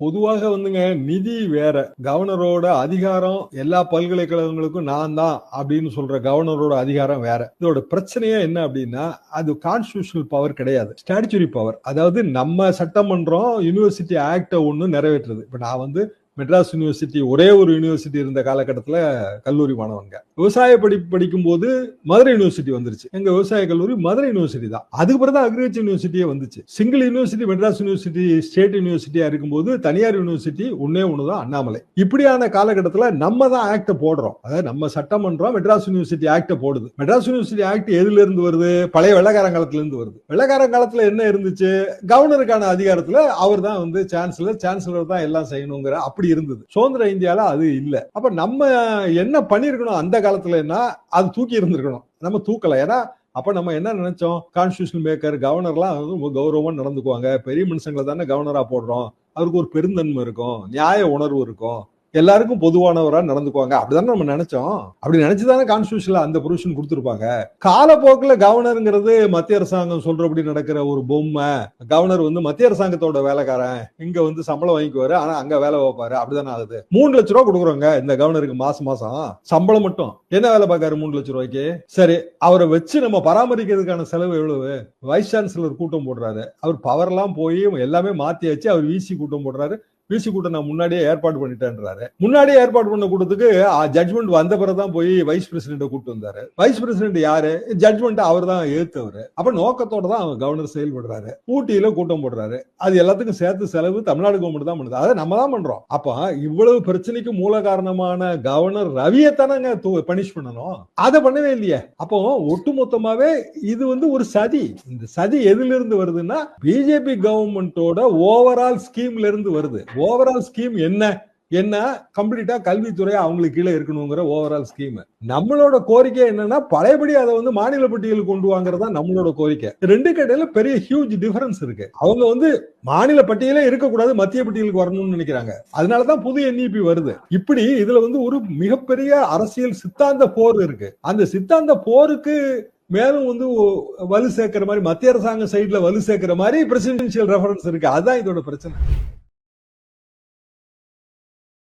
பொதுவாக வந்துங்க நிதி வேற. கவர்னரோட அதிகாரம் எல்லா பல்கலைக்கழகங்களுக்கும் நான் தான் அப்படின்னு சொல்ற கவர்னரோட அதிகாரம் வேற. இதோட பிரச்சனையே என்ன அப்படின்னா அது கான்ஸ்டியூஷனல் பவர் கிடையாது. ஸ்டாச்சுரி பவர் அதாவது நம்ம சட்டமன்றம் யூனிவர்சிட்டி ஆக்ட ஒன்று நிறைவேற்றுறது இப்ப நான் வந்து மெட்ராஸ் யூனிவர்சிட்டி ஒரே ஒரு யூனிவர்சிட்டி இருந்த காலகட்டத்தில் கல்லூரி மாணவங்க. விவசாய படிப்பு படிக்கும் போது மதுரை யூனிவர்சிட்டி வந்துருச்சு. எங்க விவசாய கல்லூரி மதுரை யூனிவர்சிட்டி தான். அதுக்கு பிறகு தான் அக்ரிகல்ச்சர் யூனிவர்சிட்டியே வந்துச்சு. Single university Madras university state யூனிவர்சிட்டியா இருக்கும்போது தனியார் யூனிவர்சிட்டி ஒன்னே தான் அண்ணாமலை. இப்படியான காலகட்டத்தில் நம்ம தான் ஆக்டை போடுறோம். அதாவது நம்ம சட்டமன்றம் மெட்ராஸ் யூனிவர்சிட்டி ஆக்டை போடுது. மெட்ராஸ் யூனிவர்சிட்டி ஆக்ட் எதுல இருந்து வருது? பழைய வெள்ளக்காரன் காலத்துல இருந்து வருது. வெள்ளக்காரன் காலத்துல என்ன இருந்துச்சு? கவர்னருக்கான அதிகாரத்துல அவர் தான் வந்து சான்சலர் சான்சலர் தான் எல்லாம் செய்யணுங்கிற அப்படி இருந்தது. சுதந்திர இந்தியால அது இல்ல. அப்ப நம்ம என்ன பண்ணிருக்கணும் அந்த காலத்துலன்னா அது தூக்கி இருந்திருக்கணும். நம்ம தூக்கல. ஏன்னா அப்ப நம்ம என்ன நினைச்சோம்? கான்ஸ்டியூஷன் மேக்கர் கவர்னர்லாம் வந்து ரொம்ப கௌரவமா நடந்துக்குவாங்க. பெரிய மனுஷங்களை தானே கவர்னரா போடுறோம். அவருக்கு ஒரு பெருந்தன்மை இருக்கும். நியாய உணர்வு இருக்கும். எல்லாருக்கும் பொதுவானவரா நடந்துக்குவாங்க. அப்படிதானே நம்ம நினைச்சோம். அப்படி நினைச்சுதானே கான்ஸ்டியூஷன்ல அந்த ப்ரொவிஷன் கொடுத்துருப்பாங்க. காலப்போக்கில் கவர்னருங்கிறது மத்திய அரசாங்கம் சொல்றபடி நடக்கிற ஒரு பொம்மை. கவர்னர் வந்து மத்திய அரசாங்கத்தோட வேலைக்காரன். இங்க வந்து சம்பளம் வாங்கிக்குவாரு. ஆனா அங்க வேலை வைப்பாரு அப்படிதானே ஆகுது. மூணு லட்ச ரூபா கொடுக்குறோங்க இந்த கவர்னருக்கு மாசம் மாசம். சம்பளம் மட்டும். என்ன வேலை பார்க்காரு மூணு லட்ச ரூபாய்க்கு? சரி அவரை வச்சு நம்ம பராமரிக்கிறதுக்கான செலவு எவ்வளவு? வைஸ் சான்சலர் கூட்டம் போடுறாரு. அவர் பவர் எல்லாம் போய் எல்லாமே மாத்தியாச்சு அவர் விசி கூட்டம் போடுறாரு. பிசி கூட்டம் நான் முன்னாடியே ஏற்பாடு பண்ணிட்டேன்றாரு. முன்னாடியே ஏற்பாடு பண்ண கூட்டத்துக்கு ஜட்மெண்ட் வந்த பிறகுதான் போய் வைஸ் பிரசிடென்ட கூட்டு வந்தாரு. வைஸ் பிரசிடென்ட் யாரு? ஜட்மெண்ட் அவர் தான் ஏத்தவர். அப்ப நோக்கத்தோட தான் அவர் கவர்னர் செயல்படுறாரு. ஊட்டியில கூட்டம் போடுறாரு. அது எல்லாத்துக்கும் சேர்த்து செலவு தமிழ்நாடு கவர்மெண்ட் தான் பண்ணுது. அதை நம்ம தான் பண்றோம். அப்ப இவ்வளவு பிரச்சனைக்கு மூல காரணமான கவர்னர் ரவியை தானங்க பனிஷ் பண்ணணும். அதை பண்ணவே இல்லையே. அப்போ ஒட்டுமொத்தமாவே இது வந்து ஒரு சதி. இந்த சதி எதுல இருந்து வருதுன்னா பிஜேபி கவர்மெண்டோட ஓவரால் ஸ்கீம்ல இருந்து வருது. ஓவரால் ஸ்கீம் என்ன? என்ன? கம்ப்ளீட்டா கல்வித்துறை அவங்களுக்கு கீழே இருக்கணுங்கிற ஓவரால் ஸ்கீம் நம்மளோட கோரிக்கை என்னன்னா பழையபடி அதை வந்து மாநில பட்டியலுக்கு கொண்டு வாங்குறதா நம்மளோட கோரிக்கை. ரெண்டு கடையில பெரிய ஹியூஜ் டிஃபரன்ஸ் இருக்கு. அவங்க வந்து மாநில பட்டியலே இருக்கக்கூடாது மத்திய பட்டியலுக்கு வரணும்னு நினைக்கிறாங்க. அதனாலதான் புது என்இபி வருது. இப்படி இதுல வந்து ஒரு மிகப்பெரிய அரசியல் சித்தாந்த போர் இருக்கு. அந்த சித்தாந்த போருக்கு மேலும் வந்து வலு சேர்க்கிற மாதிரி மத்திய அரசாங்க சைட்ல வலு சேர்க்கிற மாதிரி பிரசிடென்சியல் ரெஃபரன்ஸ் இருக்கு. அதுதான் இதோட பிரச்சனை.